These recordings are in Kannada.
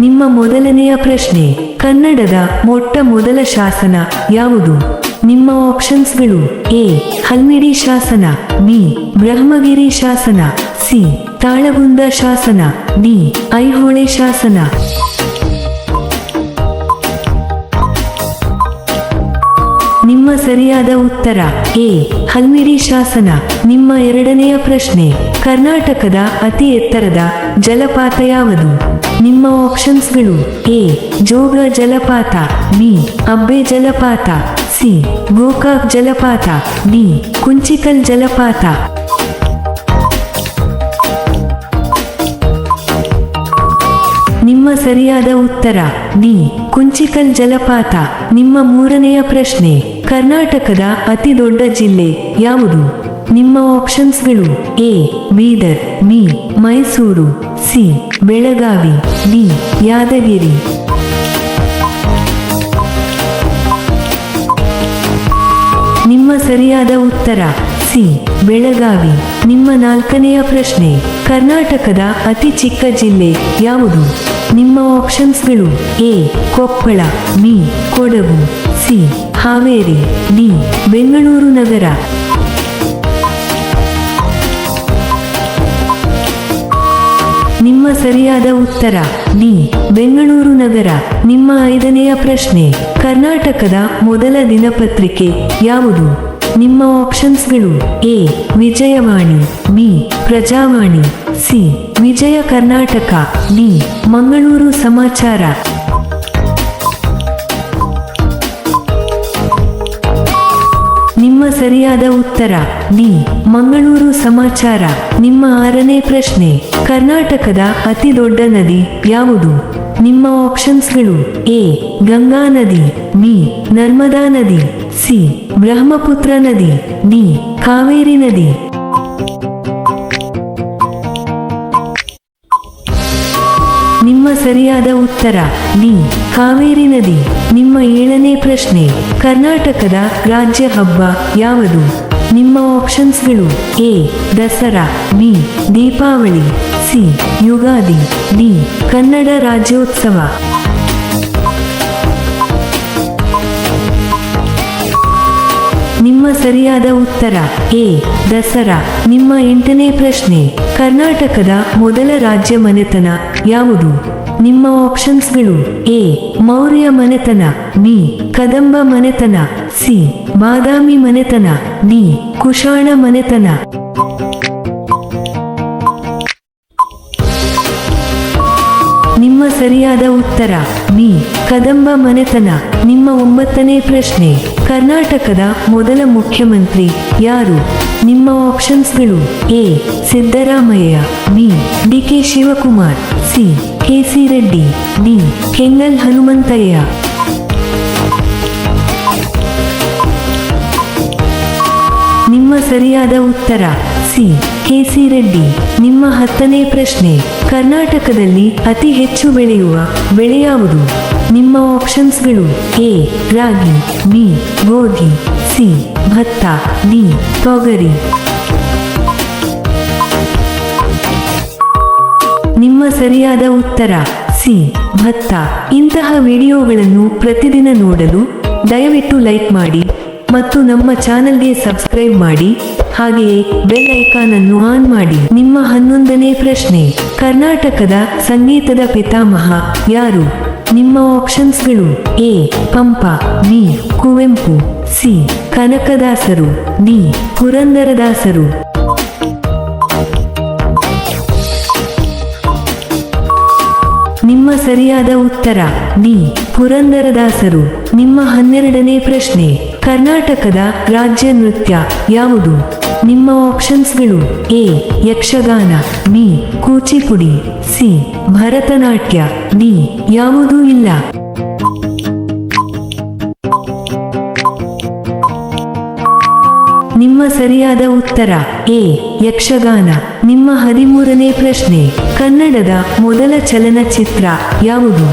ನಿಮ್ಮ ಮೊದಲನೆಯ ಪ್ರಶ್ನೆ, ಕನ್ನಡದ ಮೊಟ್ಟ ಮೊದಲ ಶಾಸನ ಯಾವುದು? ನಿಮ್ಮ ಆಪ್ಷನ್ಸ್ಗಳು ಎ, ಹಲ್ಮಿಡಿ ಶಾಸನ, ಬಿ, ಬ್ರಹ್ಮಗಿರಿ ಶಾಸನ, ಸಿ, ತಾಳಗುಂದ ಶಾಸನ, ಡಿ, ಐಹೊಳೆ ಶಾಸನ. ನಿಮ್ಮ ಸರಿಯಾದ ಉತ್ತರ, ಎ, ಹಲ್ಮಿಡಿ ಶಾಸನ. ನಿಮ್ಮ ಎರಡನೆಯ ಪ್ರಶ್ನೆ, ಕರ್ನಾಟಕದ ಅತಿ ಎತ್ತರದ ಜಲಪಾತ ಯಾವುದು? ನಿಮ್ಮ ಆಪ್ಷನ್ಸ್ಗಳು ಎ ಜೋಗ ಜಲಪಾತ ಬಿ ಅಬ್ಬೆ ಜಲಪಾತ ಸಿ ಗೋಕಾಕ್ ಜಲಪಾತ ಡಿ ಕುಂಚಿಕಲ್ ಜಲಪಾತ. ನಿಮ್ಮ ಸರಿಯಾದ ಉತ್ತರ ಡಿ ಕುಂಚಿಕಲ್ ಜಲಪಾತ. ನಿಮ್ಮ ಮೂರನೆಯ ಪ್ರಶ್ನೆ, ಕರ್ನಾಟಕದ ಅತಿ ದೊಡ್ಡ ಜಿಲ್ಲೆ ಯಾವುದು? ನಿಮ್ಮ ಆಪ್ಷನ್ಸ್ಗಳು A Bidar B Mysuru. C, Belagavi D Yadgir. ನಿಮ್ಮ ಸರಿಯಾದ ಉತ್ತರ, ಸಿ, ಬೆಳಗಾವಿ. ನಿಮ್ಮ ನಾಲ್ಕನೆಯ ಪ್ರಶ್ನೆ, ಕರ್ನಾಟಕದ ಅತಿ ಚಿಕ್ಕ ಜಿಲ್ಲೆ ಯಾವುದು? ನಿಮ್ಮ ಆಪ್ಷನ್ಸ್ಗಳು, A, Koppal, B, Kodagu, C, Haveri, D, Bengaluru ನಗರ. ನಿಮ್ಮ ಸರಿಯಾದ ಉತ್ತರ. ಡಿ. ಬೆಂಗಳೂರು ನಗರ. ನಿಮ್ಮ ಐದನೆಯ ಪ್ರಶ್ನೆ. ಕರ್ನಾಟಕದ ಮೊದಲ ದಿನಪತ್ರಿಕೆ ಯಾವುದು? ನಿಮ್ಮ ಆಪ್ಷನ್ಸ್ಗಳು A. Vijayavani, B. Prajavani, C. Vijaya Karnataka, D. Mangaluru Samachar. ನಿಮ್ಮ ಸರಿಯಾದ ಉತ್ತರ. ಡಿ. ಮಂಗಳೂರು ಸಮಾಚಾರ. ನಿಮ್ಮ ಆರನೇ ಪ್ರಶ್ನೆ. ಕರ್ನಾಟಕದ ಅತಿ ದೊಡ್ಡ ನದಿ ಯಾವುದು? ನಿಮ್ಮ ಆಪ್ಷನ್ಸ್ಗಳು ಎ, ಗಂಗಾ ನದಿ, ಬಿ, ನರ್ಮದಾ ನದಿ, ಸಿ, ಬ್ರಹ್ಮಪುತ್ರ ನದಿ, ಡಿ, ಕಾವೇರಿ ನದಿ. ನಿಮ್ಮ ಸರಿಯಾದ ಉತ್ತರ, ಡಿ, ಕಾವೇರಿ ನದಿ. ನಿಮ್ಮ ಏಳನೇ ಪ್ರಶ್ನೆ, ಕರ್ನಾಟಕದ ರಾಜ್ಯ ಹಬ್ಬ ಯಾವುದು? ನಿಮ್ಮ ಆಪ್ಷನ್ಸ್ಗಳು A, Dasara, B, Deepavali. C, Ugadi D Kannada Rajyotsava. ನಿಮ್ಮ ಸರಿಯಾದ ಉತ್ತರ, ಎ, ದಸರಾ. ನಿಮ್ಮ ಎಂಟನೇ ಪ್ರಶ್ನೆ, ಕರ್ನಾಟಕದ ಮೊದಲ ರಾಜ್ಯ ಮನೆತನ ಯಾವುದು? ನಿಮ್ಮ ಆಪ್ಷನ್ಸ್ಗಳು, ಎ, ಮೌರ್ಯ ಮನೆತನ, ಬಿ, ಕದಂಬ ಮನೆತನ, ಸಿ, ಬಾದಾಮಿ ಮನೆತನ, ಡಿ, ಕುಶಾಣ ಮನೆತನ. ಸರಿಯಾದ ಉತ್ತರ. ಬಿ ಕದಂಬ ಮನೆತನ. ನಿಮ್ಮ ಒಂಬತ್ತನೇ ಪ್ರಶ್ನೆ. ಕರ್ನಾಟಕದ ಮೊದಲ ಮುಖ್ಯಮಂತ್ರಿ ಯಾರು? ನಿಮ್ಮ ಆಪ್ಷನ್ಸ್ಗಳು A. Siddaramaiah, B. D K Shivakumar, C. K C Reddy, D. Kengal Hanumanthaiah. ನಿಮ್ಮ ಸರಿಯಾದ ಉತ್ತರ. ಸಿ. K C Reddy. ನಿಮ್ಮ ಹತ್ತನೇ ಪ್ರಶ್ನೆ. ಕರ್ನಾಟಕದಲ್ಲಿ ಅತಿ ಹೆಚ್ಚು ಬೆಳೆಯುವ ಬೆಳೆ ಯಾವುದು? ನಿಮ್ಮ ಆಪ್ಷನ್ಸ್ಗಳು ಎ, ರಾಗಿ, ಬಿ, ಗೋಧಿ, ಸಿ, ಭತ್ತ, ಡಿ, ತೊಗರಿ. ನಿಮ್ಮ ಸರಿಯಾದ ಉತ್ತರ, ಸಿ, ಭತ್ತ. ಇಂತಹ ವಿಡಿಯೋಗಳನ್ನು ಪ್ರತಿದಿನ ನೋಡಲು ದಯವಿಟ್ಟು ಲೈಕ್ ಮಾಡಿ ಮತ್ತು ನಮ್ಮ ಚಾನೆಲ್ಗೆ ಸಬ್ಸ್ಕ್ರೈಬ್ ಮಾಡಿ. ಹಾಗೆಯೇ ಬೆಲ್ ಐಕಾನ್ ಅನ್ನು ಆನ್ ಮಾಡಿ ನಿಮ್ಮ ಹನ್ನೊಂದನೇ ಪ್ರಶ್ನೆ. ಕರ್ನಾಟಕದ ಸಂಗೀತದ ಪಿತಾಮಹ ಯಾರು? ನಿಮ್ಮ ಆಪ್ಷನ್ಸ್ಗಳು A, Pampa, B, Kuvempu, C, ಕನಕದಾಸರು, ಡಿ, ಪುರಂದರದಾಸರು. ನಿಮ್ಮ ಸರಿಯಾದ ಉತ್ತರ, ಡಿ, ಪುರಂದರದಾಸರು. ನಿಮ್ಮ ಹನ್ನೆರಡನೇ ಪ್ರಶ್ನೆ, ಕರ್ನಾಟಕದ ರಾಜ್ಯ ನೃತ್ಯ ಯಾವುದು? ನಿಮ್ಮ ಆಪ್ಷನ್ಸ್ಗಳು A Yakshagana B Kuchipudi C Bharatanatyam D ಯಾವುದೂ ಇಲ್ಲ. ನಿಮ್ಮ ಸರಿಯಾದ ಉತ್ತರ ಎ ಯಕ್ಷಗಾನ. ನಿಮ್ಮ ಹದಿಮೂರನೇ ಪ್ರಶ್ನೆ, ಕನ್ನಡದ ಮೊದಲ ಚಲನಚಿತ್ರ ಯಾವುದು?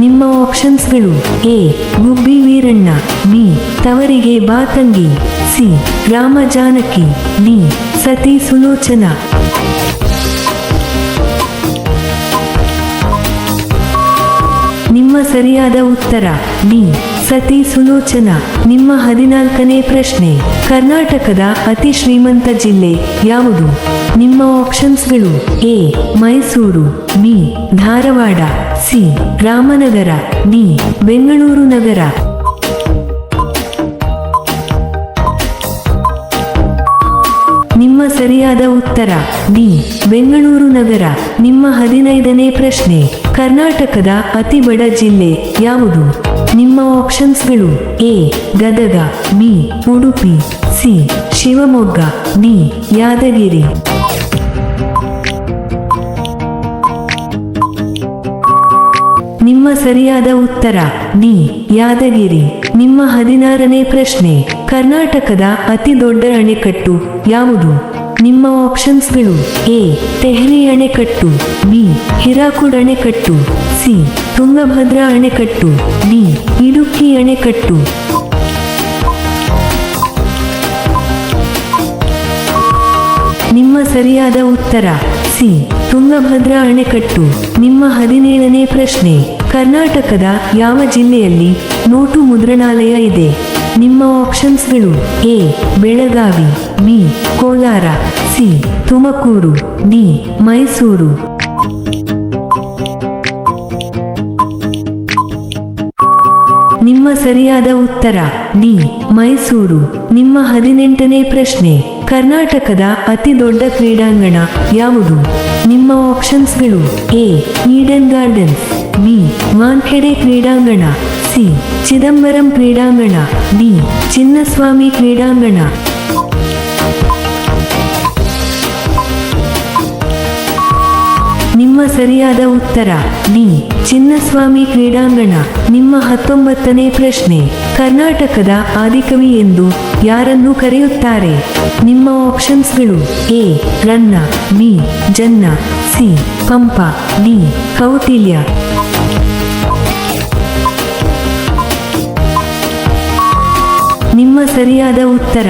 ನಿಮ್ಮ ಆಪ್ಷನ್ಸ್ಗಳು A Gubbi Veeranna B Tavarige Batangi C, Rama Janaki, D, Sati Sulochana. ನಿಮ್ಮ ಸರಿಯಾದ ಉತ್ತರ, ಡಿ, ಸತಿ ಸುಲೋಚನಾ. ನಿಮ್ಮ ಹದಿನಾಲ್ಕನೇ ಪ್ರಶ್ನೆ, ಕರ್ನಾಟಕದ ಅತಿ ಶ್ರೀಮಂತ ಜಿಲ್ಲೆ ಯಾವುದು? ನಿಮ್ಮ ಆಪ್ಷನ್ಸ್ಗಳು, A, Mysuru, B, Dharwad, C, Ramanagara, D, Bengaluru ನಗರ. ಸರಿಯಾದ ಉತ್ತರ. ಡಿ. ಬೆಂಗಳೂರು ನಗರ. ನಿಮ್ಮ ಹದಿನೈದನೇ ಪ್ರಶ್ನೆ. ಕರ್ನಾಟಕದ ಅತಿ ಬಡ ಜಿಲ್ಲೆ ಯಾವುದು? ನಿಮ್ಮ ಆಪ್ಷನ್ಸ್ಗಳು A. Gadag, B. Udupi, C. Shivamogga, D. Yadgir. ನಿಮ್ಮ ಸರಿಯಾದ ಉತ್ತರ. ಡಿ. ಯಾದಗಿರಿ. ನಿಮ್ಮ ಹದಿನಾರನೇ ಪ್ರಶ್ನೆ. ಕರ್ನಾಟಕದ ಅತಿ ದೊಡ್ಡ ಅಣೆಕಟ್ಟು ಯಾವುದು? ನಿಮ್ಮ ಆಪ್ಷನ್ಸ್ಗಳು ಎ ತೆಹರಿ ಅಣೆಕಟ್ಟು ಬಿ ಹಿರಾಕುಡ್ ಅಣೆಕಟ್ಟು ಸಿ ತುಂಗಭದ್ರಾ ಅಣೆಕಟ್ಟು ಡಿ ಇಡುಕ್ಕಿ ಅಣೆಕಟ್ಟು. ನಿಮ್ಮ ಸರಿಯಾದ ಉತ್ತರ ಸಿ ತುಂಗಭದ್ರಾ ಅಣೆಕಟ್ಟು. ನಿಮ್ಮ ಹದಿನೇಳನೇ ಪ್ರಶ್ನೆ, ಕರ್ನಾಟಕದ ಯಾವ ಜಿಲ್ಲೆಯಲ್ಲಿ ನೋಟು ಮುದ್ರಣಾಲಯ ಇದೆ? ನಿಮ್ಮ ಆಪ್ಷನ್ಸ್ಗಳು A Belagavi B Kolar, C, Tumakuru, D, Mysuru. ನಿಮ್ಮ ಸರಿಯಾದ ಉತ್ತರ, ಡಿ, ಮೈಸೂರು. ನಿಮ್ಮ ಹದಿನೆಂಟನೇ ಪ್ರಶ್ನೆ, ಕರ್ನಾಟಕದ ಅತಿ ದೊಡ್ಡ ಕ್ರೀಡಾಂಗಣ ಯಾವುದು? ನಿಮ್ಮ ಆಪ್ಷನ್ಸ್ಗಳು, A, Eden Gardens, B, Wankhede ಕ್ರೀಡಾಂಗಣ, ಸಿ, ಚಿದಂಬರಂ ಕ್ರೀಡಾಂಗಣ, ಡಿ, ಚಿನ್ನಸ್ವಾಮಿ ಕ್ರೀಡಾಂಗಣ. ನಿಮ್ಮ ಸರಿಯಾದ ಉತ್ತರ. ಡಿ ಚಿನ್ನಸ್ವಾಮಿ ಕ್ರೀಡಾಂಗಣ. ನಿಮ್ಮ ಹತ್ತೊಂಬತ್ತನೇ ಪ್ರಶ್ನೆ. ಕರ್ನಾಟಕದ ಆದಿಕವಿ ಎಂದು ಯಾರನ್ನು ಕರೆಯುತ್ತಾರೆ? ನಿಮ್ಮ ಆಪ್ಷನ್ಸ್ಗಳು A. Ranna, B. Janna, C. Pampa, D. Kautilya. ನಿಮ್ಮ ಸರಿಯಾದ ಉತ್ತರ.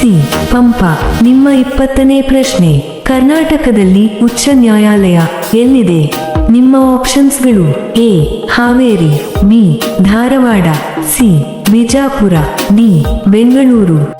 ಸಿ. ಪಂಪ. ನಿಮ್ಮ ಇಪ್ಪತ್ತನೇ ಪ್ರಶ್ನೆ. ಕರ್ನಾಟಕದಲ್ಲಿ ಉಚ್ಚ ನ್ಯಾಯಾಲಯ ಎಲ್ಲಿದೆ? ನಿಮ್ಮ ಆಪ್ಷನ್ಸ್ಗಳು A, Haveri, B, Dharwad, C, Bijapur, D, Bengaluru.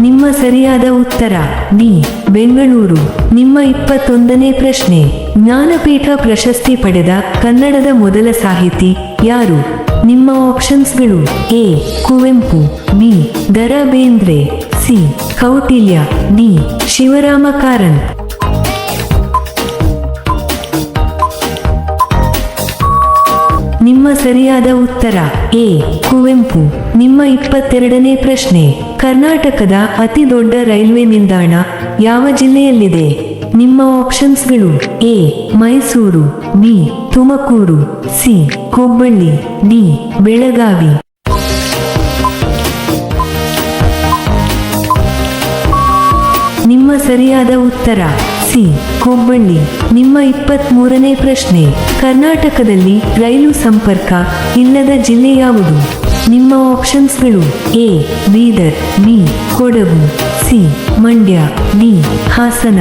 ನಿಮ್ಮ ಸರಿಯಾದ ಉತ್ತರ, ಡಿ, ಬೆಂಗಳೂರು. ನಿಮ್ಮ ಇಪ್ಪತ್ತೊಂದನೇ ಪ್ರಶ್ನೆ. ಜ್ಞಾನಪೀಠ ಪ್ರಶಸ್ತಿ ಪಡೆದ ಕನ್ನಡದ ಮೊದಲ ಸಾಹಿತಿ ಯಾರು? ನಿಮ್ಮ ಆಪ್ಷನ್ಸ್ಗಳು A, Kuvempu, B Da Ra Bendre C, Kautilya, D, Shivarama Karanth ನಿಮ್ಮ ಸರಿಯಾದ ಉತ್ತರ ಎ, ಕುವೆಂಪು. ನಿಮ್ಮ ಇಪ್ಪತ್ತೆರಡನೇ ಪ್ರಶ್ನೆ, ಕರ್ನಾಟಕದ ಅತಿ ದೊಡ್ಡ ರೈಲ್ವೆ ನಿಲ್ದಾಣ ಯಾವ ಜಿಲ್ಲೆಯಲ್ಲಿದೆ? ನಿಮ್ಮ ಆಪ್ಷನ್ಸ್ಗಳು A Mysuru B Tumakuru C Hubballi D Belagavi ನಿಮ್ಮ ಸರಿಯಾದ ಉತ್ತರ ಸಿ ಹುಬ್ಬಳ್ಳಿ ನಿಮ್ಮ ಇಪ್ಪತ್ತ್ ಮೂರನೇ ಪ್ರಶ್ನೆ, ಕರ್ನಾಟಕದಲ್ಲಿ ರೈಲು ಸಂಪರ್ಕ ಇಲ್ಲದ ಜಿಲ್ಲೆ ಯಾವುದು? ನಿಮ್ಮ ಆಪ್ಷನ್ಸ್ಗಳು A Bidar B Kodagu C Mandya D Hassan.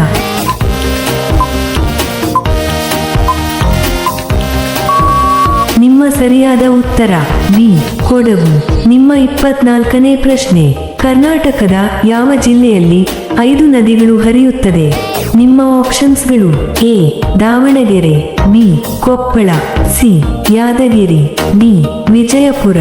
ನಿಮ್ಮ ಸರಿಯಾದ ಉತ್ತರ. ಬಿ. ಕೊಡಗು. ನಿಮ್ಮ ಇಪ್ಪತ್ನಾಲ್ಕನೇ ಪ್ರಶ್ನೆ. ಕರ್ನಾಟಕದ ಯಾವ ಜಿಲ್ಲೆಯಲ್ಲಿ ಐದು ನದಿಗಳು ಹರಿಯುತ್ತದೆ? ನಿಮ್ಮ ಆಪ್ಷನ್ಸ್ಗಳು A. Davanagere, B. Koppal, C. Yadgir, D. Vijayapura.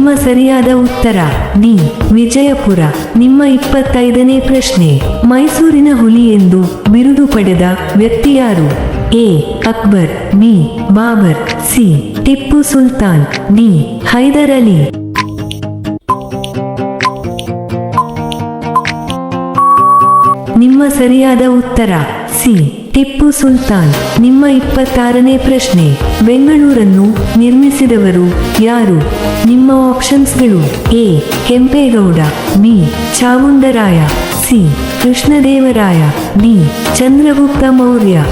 ನಿಮ್ಮ ಸರಿಯಾದ ಉತ್ತರ. ಡಿ. ವಿಜಯಪುರ. ನಿಮ್ಮ ಇಪ್ಪತ್ತೈದನೇ ಪ್ರಶ್ನೆ. ಮೈಸೂರಿನ ಹುಲಿ ಎಂದು ಬಿರುದು ಪಡೆದ ವ್ಯಕ್ತಿ ಯಾರು? A. Akbar. B. Babur. C. Tipu Sultan. D. Hyder Ali. ನಿಮ್ಮ ಸರಿಯಾದ ಉತ್ತರ. ಸಿ. ಟಿಪ್ಪು ಸುಲ್ತಾನ್. ನಿಮ್ಮ ಇಪ್ಪತ್ತಾರನೇ ಪ್ರಶ್ನೆ. ಬೆಂಗಳೂರನ್ನು ನಿರ್ಮಿಸಿದವರು ಯಾರು? ನಿಮ್ಮ ಆಪ್ಷನ್ಸ್ಗಳು A. Kempegowda, B. Chamundaraya, C. Krishnadevaraya, D. Chandragupta Maurya.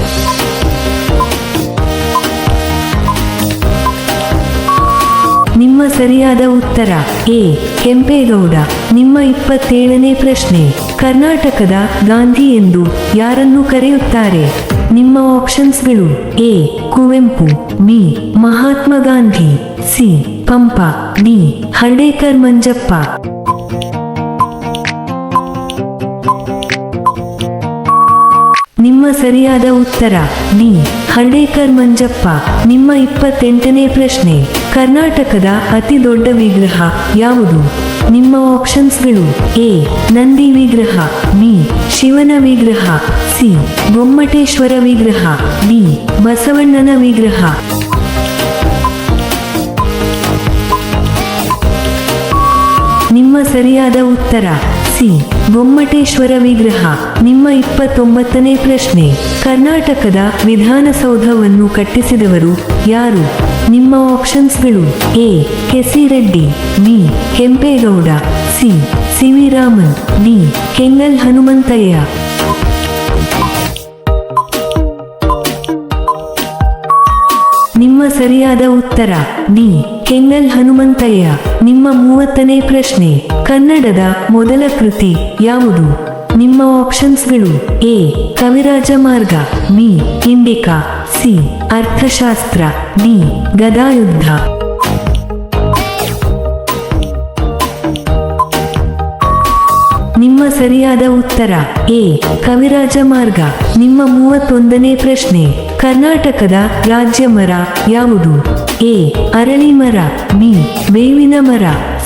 ನಿಮ್ಮ ಸರಿಯಾದ ಉತ್ತರ ಎ. ಕೆಂಪೇಗೌಡ. ನಿಮ್ಮ ಇಪ್ಪತ್ತೇಳನೇ ಪ್ರಶ್ನೆ. ಕರ್ನಾಟಕದ ಗಾಂಧಿ ಎಂದು ಯಾರನ್ನು ಕರೆಯುತ್ತಾರೆ? ನಿಮ್ಮ ಆಪ್ಷನ್ಸ್ಗಳು A, Kuvempu, B, Mahatma Gandhi, C, Pampa, D Hardekar Manjappa. ನಿಮ್ಮ ಸರಿಯಾದ ಉತ್ತರ, ಡಿ ಹರ್ಡೇಕರ್ ಮಂಜಪ್ಪ. ನಿಮ್ಮ ಇಪ್ಪತ್ತೆಂಟನೇ ಪ್ರಶ್ನೆ. ಕರ್ನಾಟಕದ ಅತಿ ದೊಡ್ಡ ವಿಗ್ರಹ ಯಾವುದು? ನಿಮ್ಮ ಆಪ್ಷನ್ಸ್ಗಳು ಎ. ನಂದಿ ವಿಗ್ರಹ, ಬಿ. ಶಿವನ ವಿಗ್ರಹ, ಸಿ. ಗೊಮ್ಮಟೇಶ್ವರ ವಿಗ್ರಹ, ಡಿ. ಬಸವಣ್ಣನ ವಿಗ್ರಹ. ನಿಮ್ಮ ಸರಿಯಾದ ಉತ್ತರ, ಸಿ. ಗೊಮ್ಮಟೇಶ್ವರ ವಿಗ್ರಹ. ನಿಮ್ಮ ಇಪ್ಪತ್ತೊಂಬತ್ತನೇ ಪ್ರಶ್ನೆ. ಕರ್ನಾಟಕದ ವಿಧಾನಸೌಧವನ್ನು ಕಟ್ಟಿಸಿದವರು ಯಾರು? ನಿಮ್ಮ ಆಪ್ಷನ್ಸ್ಗಳು A K C Reddy B, Kempegowda, C, C V Raman, D, Kengal Hanumanthaiah. ನಿಮ್ಮ ಸರಿಯಾದ ಉತ್ತರ, ಡಿ, ಕೆಂಗಲ್ ಹನುಮಂತಯ್ಯ. ನಿಮ್ಮ ಮೂವತ್ತನೇ ಪ್ರಶ್ನೆ, ಕನ್ನಡದ ಮೊದಲ ಕೃತಿ ಯಾವುದು? ನಿಮ್ಮ ಆಪ್ಷನ್ಸ್ಗಳು A, Kavirajamarga, B, Indica, C, Arthashastra, D, Gadayuddha. ನಿಮ್ಮ ಸರಿಯಾದ ಉತ್ತರ, ಎ, ಕವಿರಾಜ ಮಾರ್ಗ. ನಿಮ್ಮ ಮೂವತ್ತೊಂದನೇ ಪ್ರಶ್ನೆ, ಕರ್ನಾಟಕದ ರಾಜ್ಯ ಮರ ಯಾವುದು? ಎ, ಅರಳಿ ಮರ, ಬಿ, ಬೇವಿನ ಮರ,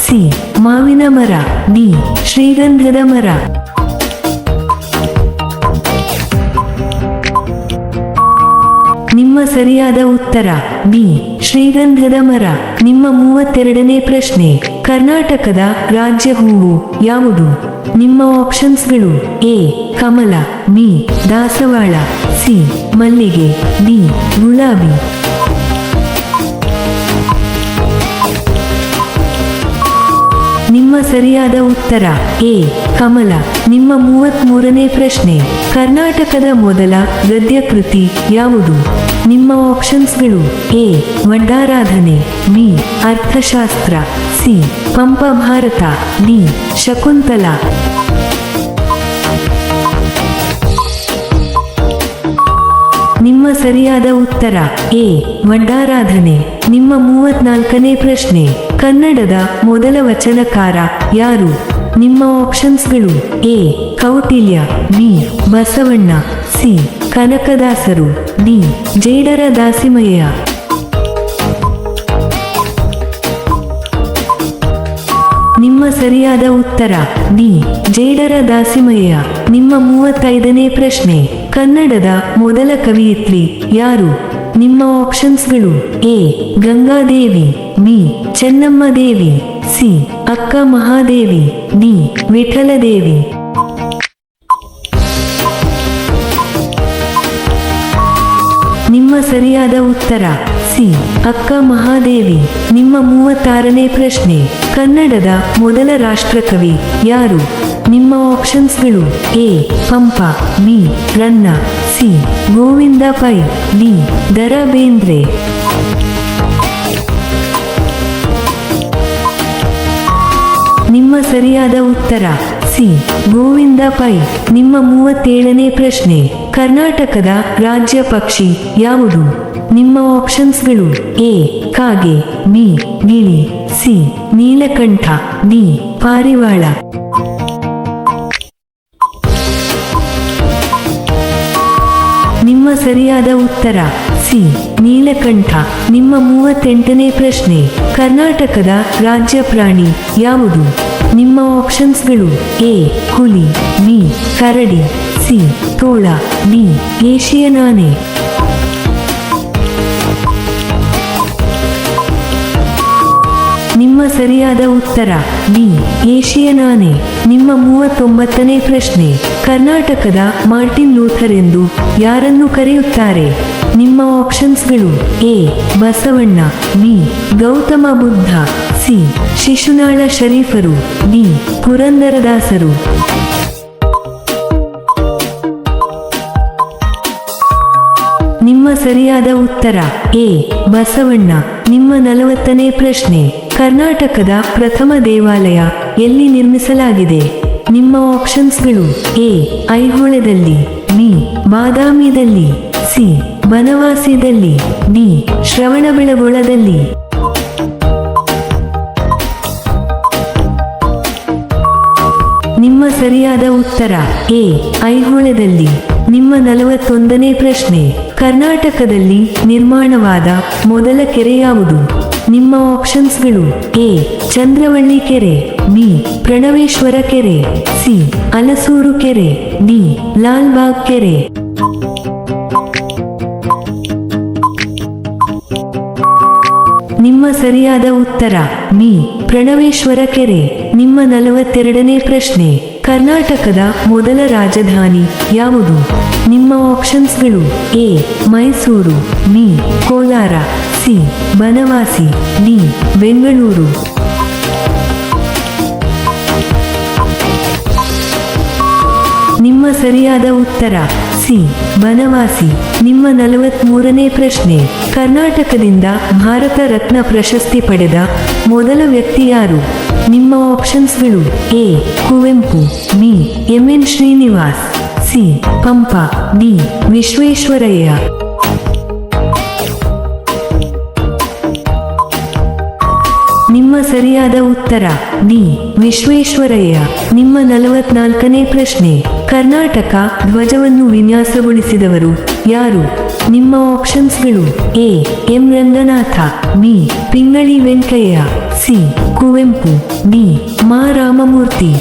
ಸಿ, ಮಾವಿನ ಮರ, ಡಿ, ಶ್ರೀಗಂಧದ ಮರ. ನಿಮ್ಮ ಸರಿಯಾದ ಉತ್ತರ, ಬಿ, ಶ್ರೀಗಂಧದ ಮರ. ನಿಮ್ಮ ಮೂವತ್ತೆರಡನೇ ಪ್ರಶ್ನೆ, ಕರ್ನಾಟಕದ ರಾಜ್ಯ ಹೂವು ಯಾವುದು? ನಿಮ್ಮ ಆಪ್ಷನ್ಸ್ಗಳು ಎ, ಕಮಲ, ಬಿ, ದಾಸವಾಳ, ಸಿ, ಮಲ್ಲಿಗೆ, ಡಿ, ಗುಲಾಬಿ. ನಿಮ್ಮ ಸರಿಯಾದ ಉತ್ತರ, ಎ, ಕಮಲ. ನಿಮ್ಮ ಮೂವತ್ಮೂರನೇ ಪ್ರಶ್ನೆ, ಕರ್ನಾಟಕದ ಮೊದಲ ಗದ್ಯ ಕೃತಿ ಯಾವುದು? ನಿಮ್ಮ ಆಪ್ಷನ್ಸ್ಗಳು A Vaddaradhane B Arthashastra C Pampa Bharata D Shakuntala ನಿಮ್ಮ ಸರಿಯಾದ ಉತ್ತರ ಎ ವಡ್ಡಾರಾಧನೆ ನಿಮ್ಮ ಮೂವತ್ನಾಲ್ಕನೇ ಪ್ರಶ್ನೆ. ಕನ್ನಡದ ಮೊದಲ ವಚನಕಾರ ಯಾರು? ನಿಮ್ಮ ಆಪ್ಷನ್ಸ್ಗಳು A Kautilya B Basavanna C ಕನಕದಾಸರು, ನೀ. ಜೇಡರ ದಾಸಿಮಯ್ಯ. ನಿಮ್ಮ ಸರಿಯಾದ ಉತ್ತರ, ನೀ. ಜೇಡರ ದಾಸಿಮಯ್ಯ. ನಿಮ್ಮ ಮೂವತ್ತೈದನೇ ಪ್ರಶ್ನೆ, ಕನ್ನಡದ ಮೊದಲ ಕವಿಯಿತ್ರಿ ಯಾರು? ನಿಮ್ಮ ಆಪ್ಷನ್ಸ್ಗಳು, A. Gangadevi, B. Chennamma Devi, C. Akka Mahadevi, D. ವಿಠಲದೇವಿ. ನಿಮ್ಮ ಸರಿಯಾದ ಉತ್ತರ. ಸಿ. ಅಕ್ಕ ಮಹಾದೇವಿ. ನಿಮ್ಮ ಮೂವತ್ತಾರನೇ ಪ್ರಶ್ನೆ. ಕನ್ನಡದ ಮೊದಲ ರಾಷ್ಟ್ರಕವಿ ಯಾರು? ನಿಮ್ಮ ಆಪ್ಷನ್ಸ್ಗಳು A. Pampa, B. Ranna, C. Govinda Pai, D. Da Ra Bendre ನಿಮ್ಮ ಸರಿಯಾದ ಉತ್ತರ. ಸಿ. ಗೋವಿಂದ ಪೈ. ನಿಮ್ಮ ಮೂವತ್ತೇಳನೇ ಪ್ರಶ್ನೆ. ಕರ್ನಾಟಕದ ರಾಜ್ಯ ಪಕ್ಷಿ ಯಾವುದು? ನಿಮ್ಮ ಆಪ್ಷನ್ಸ್ಗಳು ಎ, ಕಾಗೆ, ಬಿ ಗಿಳಿ ಸಿ, ನೀಲಕಂಠ, ಡಿ, ಪಾರಿವಾಳ. ನಿಮ್ಮ ಸರಿಯಾದ ಉತ್ತರ, ಸಿ, ನೀಲಕಂಠ. ನಿಮ್ಮ ಮೂವತ್ತೆಂಟನೇ ಪ್ರಶ್ನೆ, ಕರ್ನಾಟಕದ ರಾಜ್ಯ ಪ್ರಾಣಿ ಯಾವುದು? ನಿಮ್ಮ ಆಪ್ಷನ್ಸ್ಗಳು ಎ, ಹುಲಿ, ಬಿ, ಕರಡಿ. ಸಿ, ತೋಳ ನೀ ಏಷಿಯನ್ ಆನೆ. ನಿಮ್ಮ ಸರಿಯಾದ ಉತ್ತರ ನೀ ಏಷಿಯನ್ ಆನೆ. ನಿಮ್ಮ ಮೂವತ್ತೊಂಬತ್ತನೇ ಪ್ರಶ್ನೆ, ಕರ್ನಾಟಕದ ಮಾರ್ಟಿನ್ ಲೂಥರ್ ಎಂದು ಯಾರನ್ನು ಕರೆಯುತ್ತಾರೆ? ನಿಮ್ಮ ಆಪ್ಷನ್ಸ್ಗಳು, A, Basavanna B Gautama Buddha, C, Shishunala ಶರೀಫರು, D, ಪುರಂದರದಾಸರು. ಸರಿಯಾದ ಉತ್ತರ. ಎ. ಬಸವಣ್ಣ. ನಿಮ್ಮ ನಲವತ್ತನೇ ಪ್ರಶ್ನೆ. ಕರ್ನಾಟಕದ ಪ್ರಥಮ ದೇವಾಲಯ ಎಲ್ಲಿ ನಿರ್ಮಿಸಲಾಗಿದೆ? ನಿಮ್ಮ ಆಪ್ಷನ್ಸ್ಗಳು. ಎ. ಐಹೊಳೆದಲ್ಲಿ. ಬಿ. ಬಾದಾಮಿದಲ್ಲಿ. ಸಿ. ಬನವಾಸಿದಲ್ಲಿ. ಡಿ. ಶ್ರವಣಬೆಳಗೊಳದಲ್ಲಿ. ನಿಮ್ಮ ಸರಿಯಾದ ಉತ್ತರ. ಎ. ಐಹೊಳೆದಲ್ಲಿ. ನಿಮ್ಮ ನಲವತ್ತೊಂದನೇ ಪ್ರಶ್ನೆ. ಕರ್ನಾಟಕದಲ್ಲಿ ನಿರ್ಮಾಣವಾದ ಮೊದಲ ಕೆರೆ ಯಾವುದು? ನಿಮ್ಮ ಆಪ್ಷನ್ಸ್ಗಳು ಎ, ಚಂದ್ರವಳ್ಳಿ ಕೆರೆ, ಬಿ, ಪ್ರಣವೇಶ್ವರ ಕೆರೆ, ಸಿ, ಅಲಸೂರು ಕೆರೆ, ಡಿ, ಲಾಲ್ಬಾಗ್ ಕೆರೆ. ನಿಮ್ಮ ಸರಿಯಾದ ಉತ್ತರ, ಬಿ, ಪ್ರಣವೇಶ್ವರ ಕೆರೆ. ನಿಮ್ಮ ನಲವತ್ತೆರಡನೇ ಪ್ರಶ್ನೆ. ಕರ್ನಾಟಕದ ಮೊದಲ ರಾಜಧಾನಿ ಯಾವುದು? ನಿಮ್ಮ ಆಪ್ಷನ್ಸ್ಗಳು A, Mysuru, B, Kolar, C, Banavasi, D, Bengaluru. ನಿಮ್ಮ ಸರಿಯಾದ ಉತ್ತರ, ಸಿ, ಬನವಾಸಿ. ನಿಮ್ಮ ನಲವತ್ಮೂರನೇ ಪ್ರಶ್ನೆ, ಕರ್ನಾಟಕದಿಂದ ಭಾರತ ರತ್ನ ಪ್ರಶಸ್ತಿ ಪಡೆದ ಮೊದಲ ವ್ಯಕ್ತಿ ಯಾರು? ನಿಮ್ಮ ಆಪ್ಷನ್ಸ್ಗಳು A, Kuvempu, B, M N Srinivas, C, Pampa, D, Visvesvaraya. ನಿಮ್ಮ ಸರಿಯಾದ ಉತ್ತರ, ಡಿ, ವಿಶ್ವೇಶ್ವರಯ್ಯ. ನಿಮ್ಮ ನಲವತ್ನಾಲ್ಕನೇ ಪ್ರಶ್ನೆ, ಕರ್ನಾಟಕ ಧ್ವಜವನ್ನು ವಿನ್ಯಾಸಗೊಳಿಸಿದವರು ಯಾರು? ನಿಮ್ಮ ಆಪ್ಷನ್ಸ್ಗಳು A, M Ranganatha, B, Pingali Venkayya. C, Kuvempu, B Ma Ramamurthy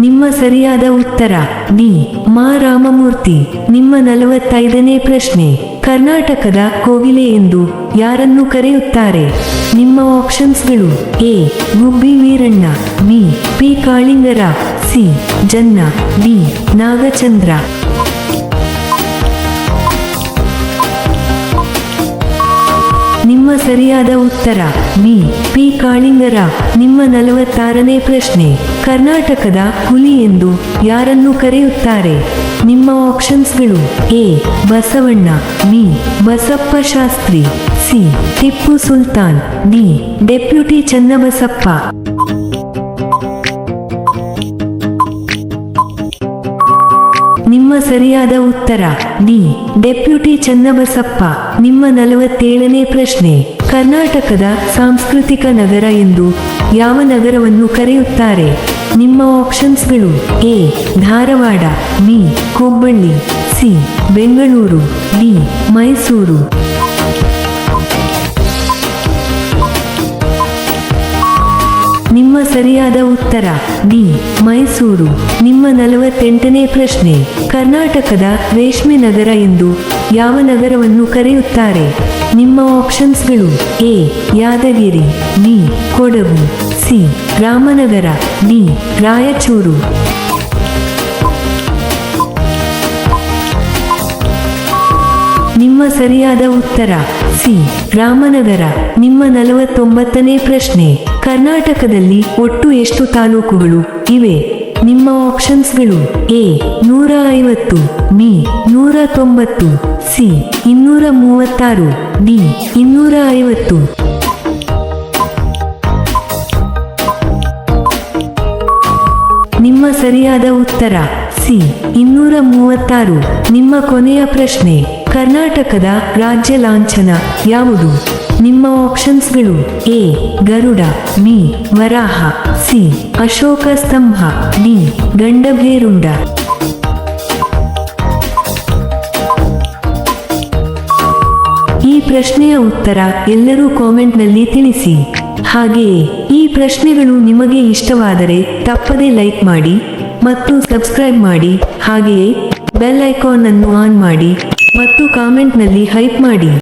ನಿಮ್ಮ ಸರಿಯಾದ ಉತ್ತರ ಡಿ ಮಾ ರಾಮಮೂರ್ತಿ ನಿಮ್ಮ ನಲವತ್ತೈದನೇ ಪ್ರಶ್ನೆ, ಕರ್ನಾಟಕದ ಕೋಗಿಲೆ ಎಂದು ಯಾರನ್ನು ಕರೆಯುತ್ತಾರೆ? ನಿಮ್ಮ ಆಪ್ಷನ್ಸ್ಗಳು, A, Gubbi Veeranna, B, P, Kalingara, C, Janna, D, Nagachandra. ನಿಮ್ಮ ಸರಿಯಾದ ಉತ್ತರ. B P. ಕಾಳಿಂಗರ ನಿಮ್ಮ ನಲವತ್ತಾರನೇ ಪ್ರಶ್ನೆ. ಕರ್ನಾಟಕದ ಹುಲಿ ಎಂದು ಯಾರನ್ನು ಕರೆಯುತ್ತಾರೆ? ನಿಮ್ಮ ಆಪ್ಷನ್ಸ್ಗಳು A. Basavanna, B. Basappa Shastri, C. Tipu Sultan, D. Deputy Channabasappa. ನಿಮ್ಮ ಸರಿಯಾದ ಉತ್ತರ. D deputy Channabasappa. ನಿಮ್ಮ ನಲವತ್ತೇಳನೇ ಪ್ರಶ್ನೆ. ಕರ್ನಾಟಕದ ಸಾಂಸ್ಕೃತಿಕ ನಗರ ಎಂದು ಯಾವ ನಗರವನ್ನು ಕರೆಯುತ್ತಾರೆ? ನಿಮ್ಮ ಆಪ್ಷನ್ಸ್ಗಳು A. Dharwad, B. Hubballi C. Bengaluru, D. Mysuru. ನಿಮ್ಮ ಸರಿಯಾದ ಉತ್ತರ. ಡಿ ಮೈಸೂರು. ನಿಮ್ಮ ನಲವತ್ತೆಂಟನೇ ಪ್ರಶ್ನೆ. ಕರ್ನಾಟಕದ ರೇಷ್ಮೆ ನಗರ ಎಂದು ಯಾವ ನಗರವನ್ನು ಕರೆಯುತ್ತಾರೆ? ನಿಮ್ಮ ಆಪ್ಷನ್ಸ್ಗಳು A. Yadgir, B. Kodagu, C. Ramanagara, D. Raichur. ನಿಮ್ಮ ಸರಿಯಾದ ಉತ್ತರ. ಸಿ. ರಾಮನಗರ. ನಿಮ್ಮ ನಲವತ್ತೊಂಬತ್ತನೇ ಪ್ರಶ್ನೆ. ಕರ್ನಾಟಕದಲ್ಲಿ ಒಟ್ಟು ಎಷ್ಟು ತಾಲೂಕುಗಳು ಇವೆ? ನಿಮ್ಮ ಆಪ್ಷನ್ಸ್ಗಳು ಎ, ನೂರ ಐವತ್ತು, ಬಿ, ನೂರ ತೊಂಬತ್ತು, ಸಿ, ಇನ್ನೂರ ಮೂವತ್ತಾರು, ಡಿ, ಇನ್ನೂರ ಐವತ್ತು. ನಿಮ್ಮ ಸರಿಯಾದ ಉತ್ತರ, ಸಿ, ಇನ್ನೂರ ಮೂವತ್ತಾರು. ನಿಮ್ಮ ಕೊನೆಯ ಪ್ರಶ್ನೆ ಕರ್ನಾಟಕದ ರಾಜ್ಯ ಲಾಂಛನ ಯಾವುದು? ನಿಮ್ಮ ಆಪ್ಷನ್ಸ್ಗಳು A, Garuda B Varaha, C, Ashoka ಸ್ತಂಭ, ಡಿ, ಗಂಡಭೇರುಂಡ. ಈ ಪ್ರಶ್ನೆಯ ಉತ್ತರ ಎಲ್ಲರೂ ಕಾಮೆಂಟ್ನಲ್ಲಿ ತಿಳಿಸಿ. ಹಾಗೆಯೇ ಈ ಪ್ರಶ್ನೆಗಳು ನಿಮಗೆ ಇಷ್ಟವಾದರೆ ತಪ್ಪದೇ ಲೈಕ್ ಮಾಡಿ ಮತ್ತು ಸಬ್ಸ್ಕ್ರೈಬ್ ಮಾಡಿ. ಹಾಗೆಯೇ ಬೆಲ್ ಐಕಾನ್ ಅನ್ನು ಆನ್ ಮಾಡಿ. ಮತ್ತು ಕಾಮೆಂಟ್ನಲ್ಲಿ ಹೈಪ್ ಮಾಡಿ